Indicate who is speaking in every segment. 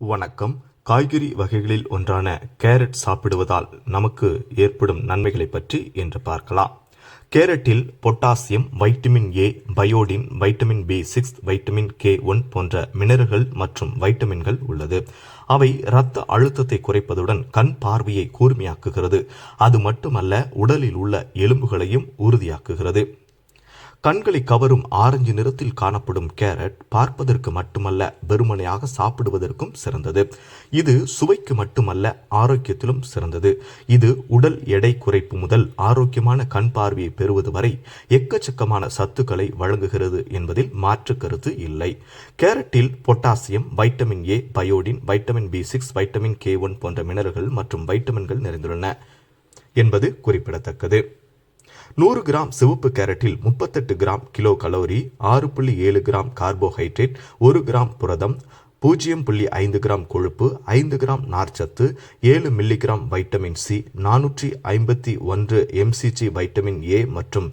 Speaker 1: வணக்கம். காய்கறி வகைகளில் ஒன்றான கேரட் சாப்பிடுவதால் நமக்கு ஏற்படும் நன்மைகளை பற்றி என்று பார்க்கலாம். கேரட்டில் potassium vitamin A biotin vitamin B six vitamin K one போன்ற மினரல்கள் மற்றும் வைட்டமின்கள் உள்ளது. அவை இரத்த அழுத்தத்தை குறைப்பதுடன் கண் பார்வையை கூர்மையாக்குகிறது. அது மட்டுமல்ல உடலில் உள்ள எலும்புகளையும் உறுதியாக்குகிறது. கண்களை கவரும் ஆரஞ்சு நிறத்தில் காணப்படும் கேரட் பார்ப்பதற்கு மட்டுமல்ல வெறுமனையாக சாப்பிடுவதற்கும் சிறந்தது. இது சுவைக்கு மட்டுமல்ல ஆரோக்கியத்திலும் சிறந்தது. இது உடல் எடை குறைப்பு முதல் ஆரோக்கியமான கண் பார்வையை பெறுவது வரை எக்கச்சக்கமான சத்துக்களை வழங்குகிறது என்பதில் மாற்று கருத்து இல்லை. கேரட்டில் potassium vitamin A biotin vitamin B six vitamin K one போன்ற மினரல்கள் மற்றும் வைட்டமின்கள் நிறைந்துள்ளன என்பது குறிப்பிடத்தக்கது. நூறு கிராம் சிவப்பு கேரட்டில் முப்பத்தெட்டு கிராம் கிலோ கலோரி ஆறு புள்ளி ஏழு கிராம் கார்போஹைட்ரேட் ஒரு கிராம் புரதம் பூஜ்ஜியம் புள்ளி ஐந்து கிராம் கொழுப்பு ஐந்து கிராம் நார்ச்சத்து ஏழு மில்லிகிராம் வைட்டமின் சி நானூற்றி ஐம்பத்தி ஒன்று எம்சிஜி வைட்டமின் ஏ மற்றும்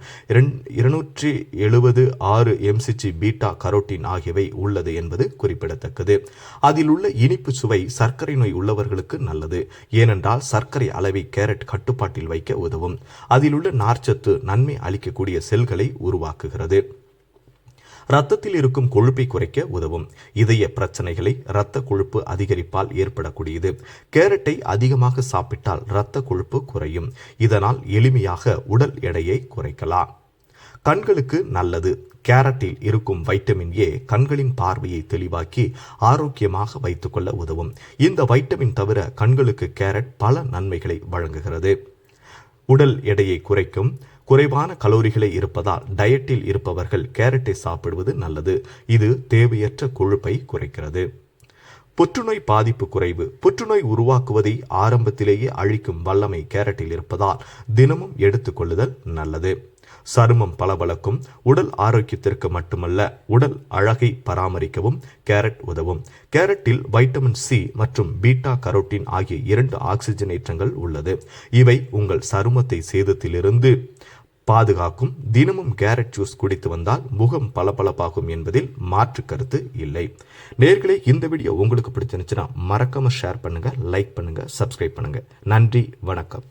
Speaker 1: இருநூற்றி எழுபது ஆறு எம்சிஜி பீட்டா கரோட்டின் ஆகியவை உள்ளது என்பது குறிப்பிடத்தக்கது. அதில் உள்ள இனிப்பு சுவை சர்க்கரை நோய் உள்ளவர்களுக்கு நல்லது. ஏனென்றால் சர்க்கரை அளவை கேரட் கட்டுப்பாட்டில் வைக்க உதவும். அதில் உள்ள நார்ச்சத்து நன்மை அளிக்கக்கூடிய செல்களை உருவாக்குகிறது. ரத்தத்தில் இருக்கும் கொழுப்பை குறைக்க உதவும். இதய பிரச்சனைகளை இரத்த கொழுப்பு அதிகரிப்பால் ஏற்படக்கூடியது. கேரட்டை அதிகமாக சாப்பிட்டால் இரத்த கொழுப்பு குறையும். இதனால் எளிமையாக உடல் எடையை குறைக்கலாம். கண்களுக்கு நல்லது. கேரட்டில் இருக்கும் வைட்டமின் ஏ கண்களின் பார்வையை தெளிவாக்கி ஆரோக்கியமாக வைத்துக்கொள்ள உதவும். இந்த வைட்டமின் தவிர கண்களுக்கு கேரட் பல நன்மைகளை வழங்குகிறது. உடல் எடையை குறைக்கும். குறைவான கலோரிகளை இருப்பதால் டயட்டில் இருப்பவர்கள் கேரட்டை சாப்பிடுவது நல்லது. இது தேவையற்ற கொழுப்பை குறைக்கிறது. புற்றுநோய் பாதிப்பு குறைவு. புற்றுநோய் உருவாக்குவதை ஆரம்பத்திலேயே அழிக்கும் வல்லமை கேரட்டில் இருப்பதால் தினமும் எடுத்துக்கொள்ளுதல் நல்லது. சருமம் பளபளக்கும். உடல் ஆரோக்கியத்திற்கு மட்டுமல்ல உடல் அழகை பராமரிக்கவும் கேரட் உதவும். கேரட்டில் வைட்டமின் சி மற்றும் பீட்டா கரோட்டின் ஆகிய இரண்டு ஆக்சிஜனேற்றங்கள் உள்ளது. இவை உங்கள் சருமத்தை சேதத்திலிருந்து பாதுகாக்கும் தினமும் கேரட் ஜூஸ் குடித்து வந்தால் முகம் பளபளப்பாகும் என்பதில் மாற்று கருத்து இல்லை. நேர்களே இந்த வீடியோ உங்களுக்கு பிடிச்சிருந்துச்சுன்னா மறக்காம ஷேர் பண்ணுங்க லைக் பண்ணுங்க சப்ஸ்கிரைப் பண்ணுங்க. நன்றி வணக்கம்.